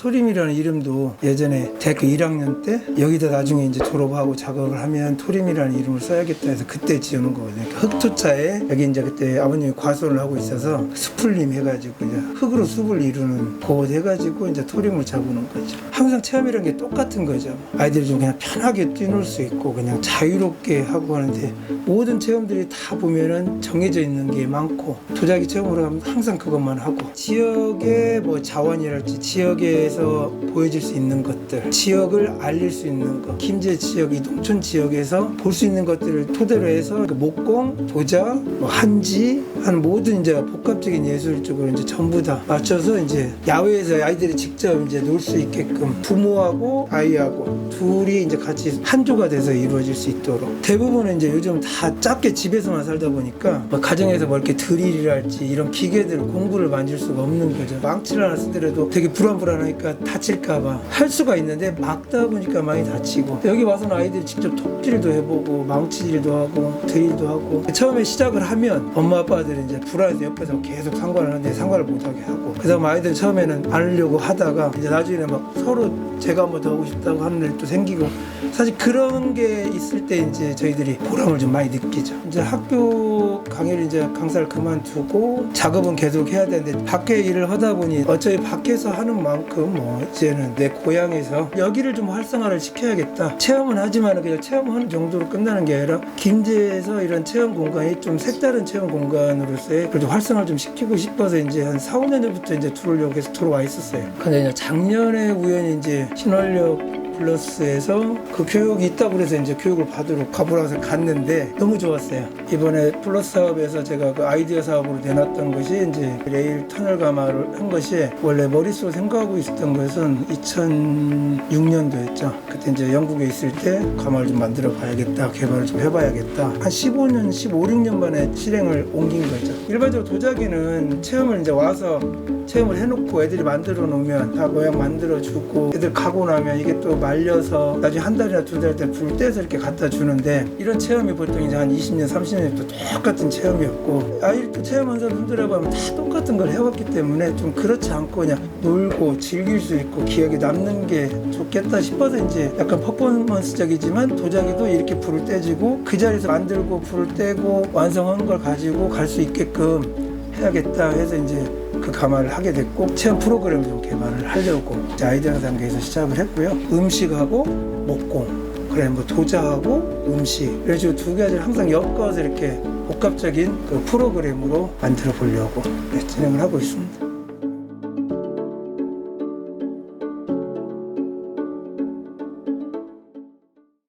토림이라는 이름도 예전에 대학교 1학년 때 여기다 나중에 이제 졸업하고 작업을 하면 토림이라는 이름을 써야겠다 해서 그때 지어놓은 거거든요. 그러니까 흙토차에 여기 이제 그때 아버님이 과수를 하고 있어서 수풀림 해가지고 이제 흙으로 숲을 이루는 곳 해가지고 이제 토림을 잡아놓은 거죠. 항상 체험이라는 게 똑같은 거죠. 아이들이 좀 그냥 편하게 뛰놀 수 있고 그냥 자유롭게 하고 하는데 모든 체험들이 다 보면은 정해져 있는 게 많고 도자기 체험으로 하면 항상 그것만 하고 지역의 뭐 자원이랄지 지역 에서 보여질 수 있는 것들 지역을 알릴 수 있는 것 김제 지역 이 농촌 지역에서 볼 수 있는 것들을 토대로 해서 그 목공 도자 뭐 한지 하는 모든 이제 복합적인 예술 쪽으로 이제 전부 다 맞춰서 이제 야외에서 아이들이 직접 이제 놀 수 있게끔 부모하고 아이하고 둘이 이제 같이 한조가 돼서 이루어질 수 있도록. 대부분은 이제 요즘 다 작게 집에서만 살다 보니까 뭐 가정에서 뭐 이렇게 드릴이랄지 이런 기계들 공구를 만질 수가 없는 거죠. 망치를 하나 쓰더라도 되게 불안불안하니까 다칠까봐. 할 수가 있는데 막다 보니까 많이 다치고. 여기 와서는 아이들이 직접 톱질도 해보고 망치질도 하고 드릴도 하고. 처음에 시작을 하면 엄마 아빠들이 이제 불안해서 옆에서 계속 상관을 하는데 상관을 못하게 하고. 그다음 아이들 처음에는 안 하려고 하다가 이제 나중에 막 서로 제가 한 번 더 하고 싶다고 하는 일도 생기고. 사실 그런 게 있을 때 이제 저희들이 보람을 좀 많이 느끼죠. 이제 학교 강의를 이제 강사를 그만두고 작업은 계속 해야 되는데 밖에 일을 하다 보니 어차피 밖에서 하는 만큼 뭐 이제는 내 고향에서 여기를 좀 활성화를 시켜야겠다. 체험은 하지만 그냥 체험하는 정도로 끝나는 게 아니라 김제에서 이런 체험 공간이 좀 색다른 체험 공간으로서의 그래도 활성화를 좀 시키고 싶어서 이제 한 4, 5년 전부터 이제 들어오려고 들어와 있었어요. 근데 작년에 우연히 이제 신활력 플러스에서 그 교육이 있다고 그래서 이제 교육을 받으러 가보라고 해서 갔는데 너무 좋았어요. 이번에 플러스 사업에서 제가 그 아이디어 사업으로 내놨던 것이 이제 레일 터널 가마를 한 것이 원래 머릿속으로 생각하고 있었던 것은 2006년도였죠. 그때 이제 영국에 있을 때 가마를 좀 만들어 봐야겠다. 개발을 좀 해봐야겠다. 한 15년, 15, 16년 만에 실행을 옮긴 거죠. 일반적으로 도자기는 체험을 이제 와서 체험을 해놓고 애들이 만들어 놓으면 다 모양 만들어 주고 애들 가고 나면 이게 또 말려서 나중에 한 달이나 두 달 때불 떼서 이렇게 갖다 주는데 이런 체험이 보통 이제 한 20년, 30년 또 똑같은 체험이었고 아이들 또 체험한 사람들에 보면 다 똑같은 걸 해왔기 때문에 좀 그렇지 않고 그냥 놀고 즐길 수 있고 기억에 남는 게 좋겠다 싶어서 이제 약간 퍼포먼스적이지만 도자기도 이렇게 불을 떼주고 그 자리에서 만들고 불을 떼고 완성한 걸 가지고 갈 수 있게끔 해야겠다 해서 이제 그 가마를 하게 됐고 체험 프로그램을 좀 개발을 하려고 아이디어 단계에서 시작을 했고요. 음식하고 목공, 그래 뭐 도자하고 음식 식으로 두 가지를 항상 엮어서 이렇게 복합적인 그 프로그램으로 만들어 보려고 네, 진행을 하고 있습니다.